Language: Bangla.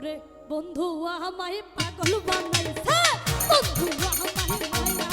ওরে বন্ধু আমায় পাগল বানাইছে। বন্ধু আমায় মায়া